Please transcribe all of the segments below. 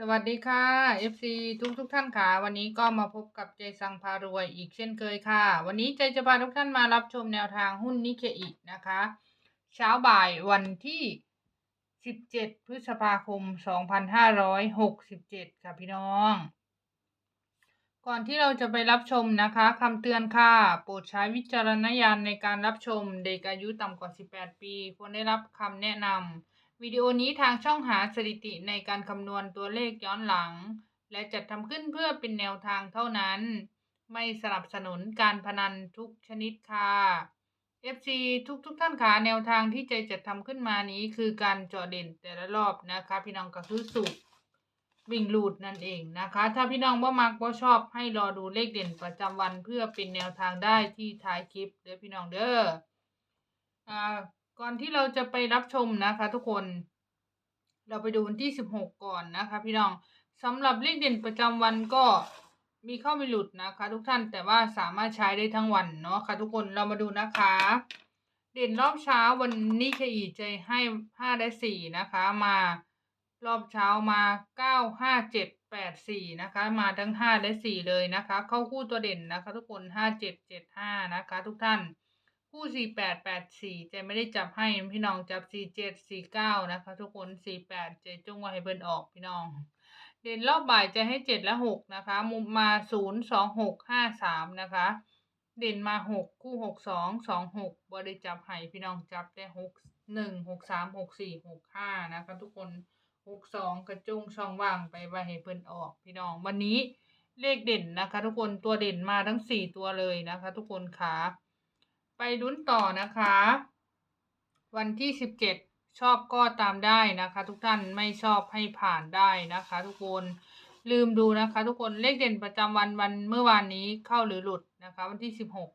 สวัสดีค่ะ FC ทุกทุกท่านค่ะวันนี้ก็มาพบกับใจสังพารวยอีกเช่นเคยค่ะ วันนี้ใจจะพาทุกท่านมารับชมแนวทางหุ้นนิเคอินะคะ เช้าบ่ายวันที่ 17 พฤษภาคม 2567 ค่ะพี่น้อง ก่อนที่เราจะไปรับชมนะคะคำเตือนค่ะ โปรดใช้วิจารณญาณในการรับชมเด็กอายุต่ำกว่า 18 ปี ควรได้รับคำแนะนำ วิดีโอนี้ทางช่องหาสถิติในการคำนวณตัวเลขย้อนหลัง และจัดทำขึ้นเพื่อเป็นแนวทางเท่านั้น ไม่สนับสนุนการพนันทุกชนิดค่ะ FC ทุกทุกท่านค่ะแนวทางที่ใจจัดทำขึ้นมานี้คือการเจาะเด่นแต่ละรอบนะคะ พี่น้องก็คือสูตรวิ่งลูดนั่นเองนะคะ ถ้าพี่น้องว่ามักว่าชอบให้รอดูเลขเด่นประจำวันเพื่อเป็นแนวทางได้ที่ท้ายคลิปเด้อพี่น้องเด้ออ่า ก่อนที่เราจะไปรับชมนะคะ ทุกคน เราไปดูวันที่สิบหกก่อนนะคะ พี่น้องสำหรับเลขเด่นประจำวันก็มีเข้าไม่หลุดนะคะ ทุกท่านแต่ว่าสามารถใช้ได้ทั้งวันเนาะค่ะ ทุกคนเรามาดูนะคะ เด่นรอบเช้าวันนี้เคอีใจให้ห้าได้สี่นะคะ มารอบเช้ามาเก้าห้าเจ็ดแปดสี่นะคะ มาทั้งห้าและสี่เลยนะคะ เข้าคู่ตัวเด่นนะคะ ทุกคนห้าเจ็ดเจ็ดห้านะคะ ทุกท่าน คู่สี่แปดแปดสี่เจไม่ได้จับให้พี่น้องจับสี่เจ็ดสี่เก้านะคะทุกคนสี่แปดเจจงไว้ให้เพิ่นออกพี่น้อง เด่นรอบบ่ายจะให้เจ็ดและหกนะคะ มุมมาศูนย์สองหกห้าสามนะคะ เด่นมาหกคู่หกสองสองหกบริจับให้พี่น้องจับได้หกหนึ่งหกสามหกสี่หกห้านะคะทุกคนหกสองกระจุงช่องว่างไปไว้ให้เพิ่นออกพี่น้องวันนี้เลขเด่นนะคะ ทุกคนตัวเด่นมาทั้งสี่ตัวเลยนะคะ ทุกคนค่ะ ไปลุ้นต่อนะคะ วันที่สิบเจ็ดชอบก็ตามได้นะคะ ทุกท่านไม่ชอบให้ผ่านได้นะคะ ทุกคนลืมดูนะคะ ทุกคนเลขเด่นประจำวันวันเมื่อวานนี้เข้าหรือหลุดนะคะ วันที่สิบหก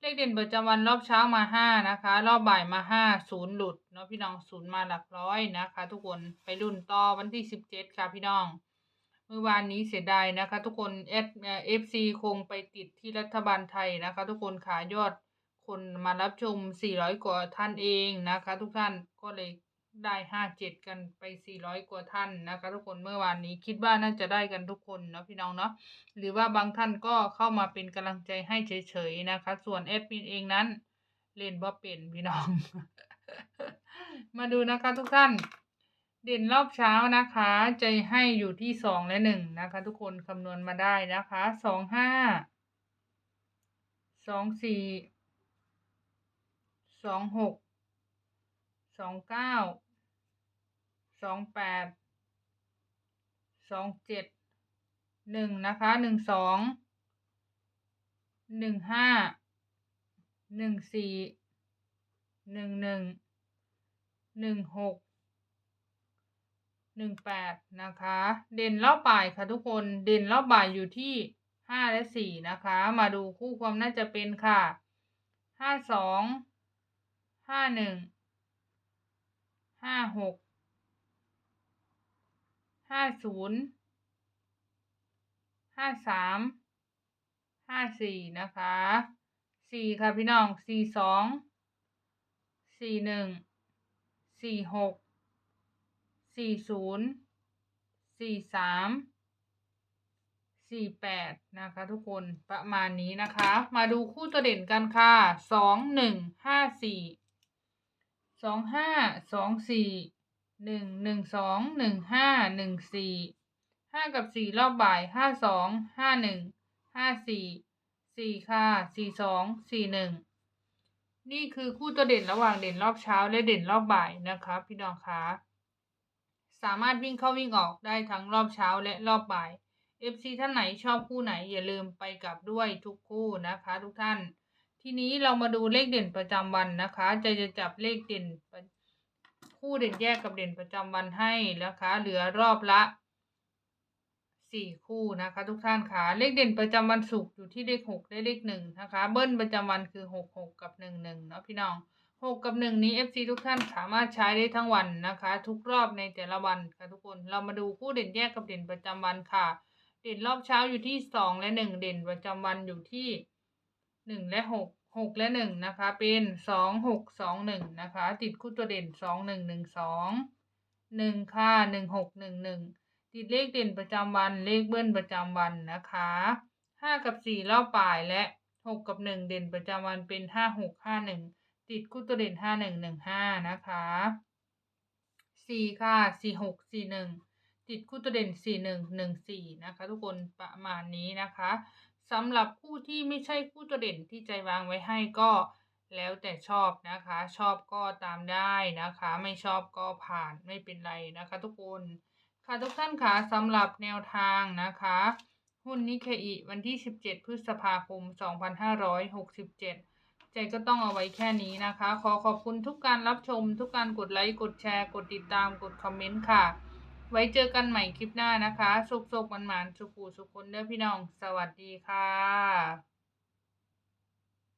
เลขเด่นประจำวันรอบเช้ามาห้านะคะ รอบบ่ายมาห้าศูนย์หลุดเนาะพี่น้องศูนย์มาหลักร้อยนะคะ ทุกคนไปรุ่นต่อวันที่สิบเจ็ดค่ะพี่น้องเมื่อวานนี้เสียดายนะคะ ทุกคนเอฟซีคงไปติดที่รัฐบาลไทยนะคะ ทุกคนขายอด คนมารับชม 400 กว่าท่านเองนะคะ ทุกท่านก็เลยได้ 57 กันไป 400 กว่าท่านนะคะ ทุกคนเมื่อวานนี้คิดว่าน่าจะได้กันทุกคนเนาะพี่น้องเนาะหรือว่าบางท่านก็เข้ามาเป็นกำลังใจให้เฉยๆนะคะ ส่วนแอดมินเองนั้น เล่นบ่เป็นพี่น้อง มาดูนะคะทุกท่าน เด่นรอบเช้านะคะ ใจให้อยู่ที่สองและหนึ่งนะคะ ทุกคนคำนวณมาได้นะคะสองห้าสองสี่ สองหกสองเก้าสองแปดสองเจ็ดหนึ่งนะคะหนึ่งสองหนึ่งห้าหนึ่งสี่หนึ่งหนึ่งหนึ่งหกหนึ่งแปดนะคะ เด่นรอบบ่ายค่ะทุกคนเด่นรอบบ่ายอยู่ที่ห้าและสี่นะคะ มาดูคู่ความน่าจะเป็นค่ะห้าสอง ห้าหนึ่งห้าหกห้าศูนย์ห้าสามห้าสี่นะคะสี่ค่ะพี่น้องสี่สองสี่หนึ่งสี่หกสี่ศูนย์สี่สามสี่แปดนะคะทุกคนประมาณนี้นะคะ มาดูคู่ตัวเด่นกันค่ะสองหนึ่งห้าสี่ สองห้าสองสี่หนึ่งหนึ่งสองหนึ่งห้าหนึ่งสี่ห้ากับสี่รอบบ่ายห้าสองห้าหนึ่งห้าสี่สี่ค่ะสี่สองสี่หนึ่งนี่คือคู่ตัวเด่นระหว่างเด่นรอบเช้าและเด่นรอบบ่ายนะคะพี่น้องคะสามารถวิ่งเข้าวิ่งออกได้ทั้งรอบเช้าและรอบบ่าย FC ท่านไหนชอบคู่ไหนอย่าลืมไปกลับด้วยทุกคู่นะคะทุกท่าน ทีนี้เรามาดูเลขเด่นประจำวันนะคะ จะจะจับเลขเด่น คู่เด่นแยกกับเด่นประจำวันให้นะคะ เหลือรอบละสี่คู่นะคะ ทุกท่านค่ะเลขเด่นประจำวันศุกร์อยู่ที่เลขหกและเลขหนึ่งนะคะ เบิ้ลประจำวันคือหกหกกับหนึ่งหนึ่งเนาะพี่น้องหกกับหนึ่งนี้ FC ทุกท่านสามารถใช้ได้ทั้งวันนะคะ ทุกรอบในแต่ละวันค่ะทุกคนเรามาดูคู่เด่นแยกกับเด่นประจำวันค่ะ เด่นรอบเช้าอยู่ที่สองและหนึ่งเด่นประจำวันอยู่ที่ หนึ่งและหกหกและหนึ่งนะคะ เป็นสองหกสองหนึ่งนะคะ ติดคู่ตัวเด่นสองหนึ่งหนึ่งสองหนึ่งค่ะหนึ่งหกหนึ่งหนึ่งติดเลขเด่นประจำวันเลขเบิ้ลประจำวันนะคะห้ากับสี่รอบป่ายและหกกับหนึ่งเด่นประจำวันเป็นห้าหกห้าหนึ่งติดคู่ตัวเด่นห้าหนึ่งหนึ่งห้านะคะสี่ค่ะสี่หกสี่หนึ่งติดคู่ตัวเด่นสี่หนึ่งหนึ่งสี่นะคะ ทุกคนประมาณนี้นะคะ สำหรับคู่ที่ไม่ใช่คู่ตัวเด่นที่ใจวางไว้ให้ก็แล้วแต่ชอบนะคะ ชอบก็ตามได้นะคะ ไม่ชอบก็ผ่านไม่เป็นไรนะคะทุกคนค่ะทุกท่านคะสำหรับแนวทางนะคะ หุ้นนิเคอิวันที่ 17 พฤษภาคม 2567 ใจก็ต้องเอาไว้แค่นี้นะคะ ขอขอบคุณทุกการรับชม ทุกการกดไลค์ กดแชร์ กดติดตาม กดคอมเมนต์ค่ะ ไว้เจอกันใหม่คลิปหน้านะคะ สุขๆหวานๆสุขูสุขคนเด้อพี่น้อง สวัสดีค่ะ